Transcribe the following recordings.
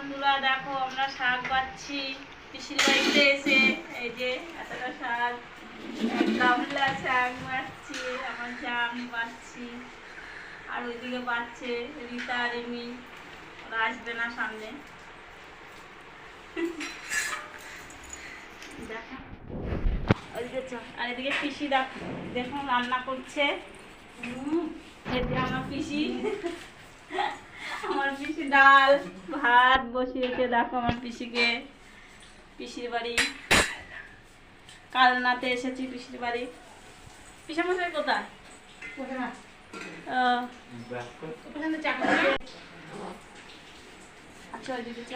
বন্ধুরা, দেখো আমরা শাক পাচ্ছি পিসির বাড়িতে এসে এই যে এতটা শাক গামলা শাক বাচ্ছি আমার যা আমি বাচ্ছি। আর ওইদিকে বাচ্চে রীতা আর এমি। ওরা আসবে না সামনে। দেখো। ওইদিকে আর এদিকে পিসি দেখ দেখুন রান্না করছে। আমার পিসি। ডাল ভাত বসিয়েছে দেখো আমার পিসিকে পিসির বাড়ি। কালনাতে এসেছি পিসির বাড়ি। পিসা মশাই কোথায় আচ্ছা চ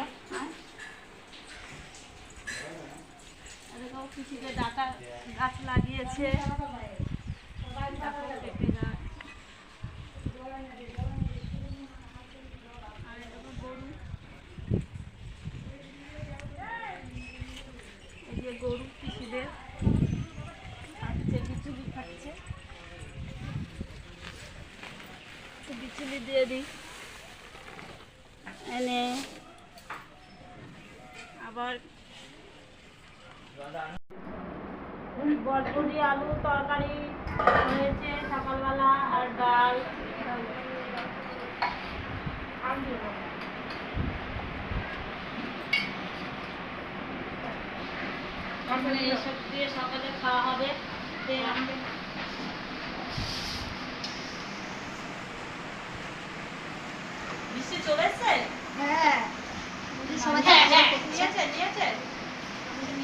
ডাটা গাছ লাগিয়েছে দেখো পেঁপে গাছ আর এটা তো গরু এই যে গরু পিসিদের খাচ্ছে বিচুলি খাচ্ছে তো বিচুলি দিয়ে দিই। এনে আবার বরবটি, আলু, তরকারি হয়েছে সকালবেলা আর ডাল। এইসব দিয়ে সকালে খাওয়া হবে তে আমি- বৃষ্টি চলে এসছে হ্যাঁ সবাই হ্যাঁ, হ্যাঁ, করছে। নিয়েছে নিয়েছে নিয়েছে নিয়েছে পিসি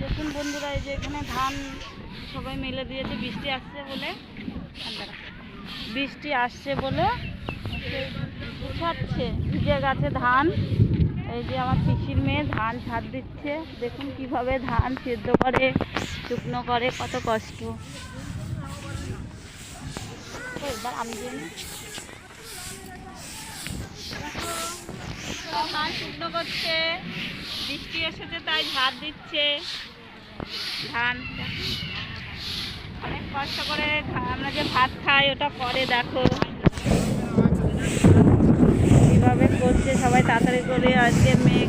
দেখুন বন্ধুরা, এই যে এখানে ধান সবাই মেলে দিয়েছে, বৃষ্টি আসছে বলে। বৃষ্টি আসছে বলে গুছাচ্ছে ভিজে গেছে ধান। এই যে আমার পিসির মেয়ে ধান ছাদ দিচ্ছে। দেখুন কীভাবে ধান সেদ্ধ করে, শুকনো করে, কত কষ্ট। এবার আমি। ধান শুকনো করছে, বৃষ্টি এসেছে, তাই ঝাড় দিচ্ছে। ধান, অনেক কষ্ট করে আমরা যে ভাত খাই, ওটা করে দেখো। কীভাবে করছে সবাই, তাড়াতাড়ি করে আজকে মেঘ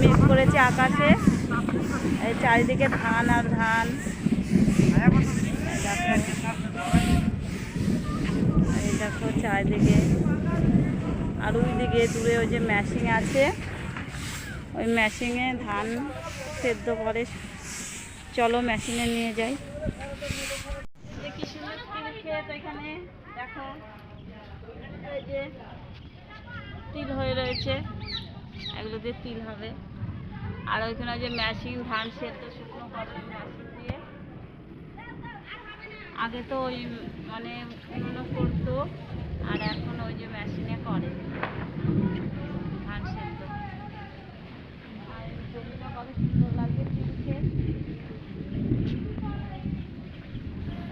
মেঘ করেছে আকাশে। এই চারিদিকে ধান আর ধান। এই দেখো চারিদিকে। আর ওই দিকে দূরে ওই যে মেশিন আছে। ওই মেশিনে ধান সেদ্ধ করে। চলো মেশিনে নিয়ে যাই। যে তিল হয়ে রয়েছে। এগুলো দিয়ে তিল হবে। আর ওইখানে যে মেশিন ধান সেদ্ধ শুকনো করে মেশিন দিয়ে। আগে তো ওই মানে আর এখন ওই যে মেশিনে করে। ধান সেদ্ধ।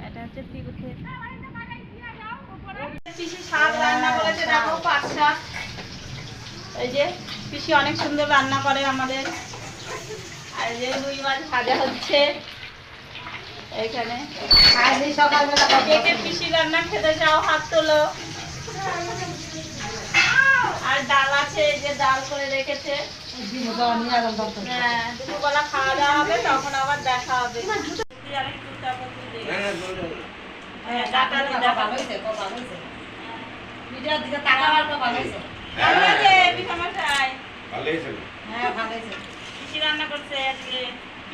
এটা হচ্ছে পিসি শাক রান্না যে, পিসি অনেক সুন্দর রান্না করে আমাদের। আর যে রুই মাছ ভাজা হচ্ছে। এইখানে আজই সকালবেলা কে কে পিসি রান্না খেতে চাও? হাত তোলো। আর ডাল আছে যে ডাল করে রেখেছে। হ্যাঁ দুপুরবেলা খাওয়া দাওয়া হবে তখন আবার দেখা হবে। দেখবি। হ্যাঁ, ডাটা দিয়ে দেখা। ভালো আছে, রান্না করছে আজকে।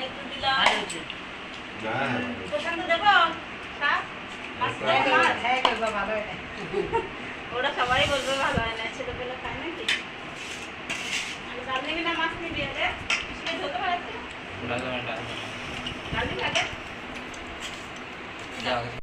একটু দিলাম। হ্যাঁ। প্রশান্ত ওটা হ্যাঁ, সবাই বলবে ভালো হয় না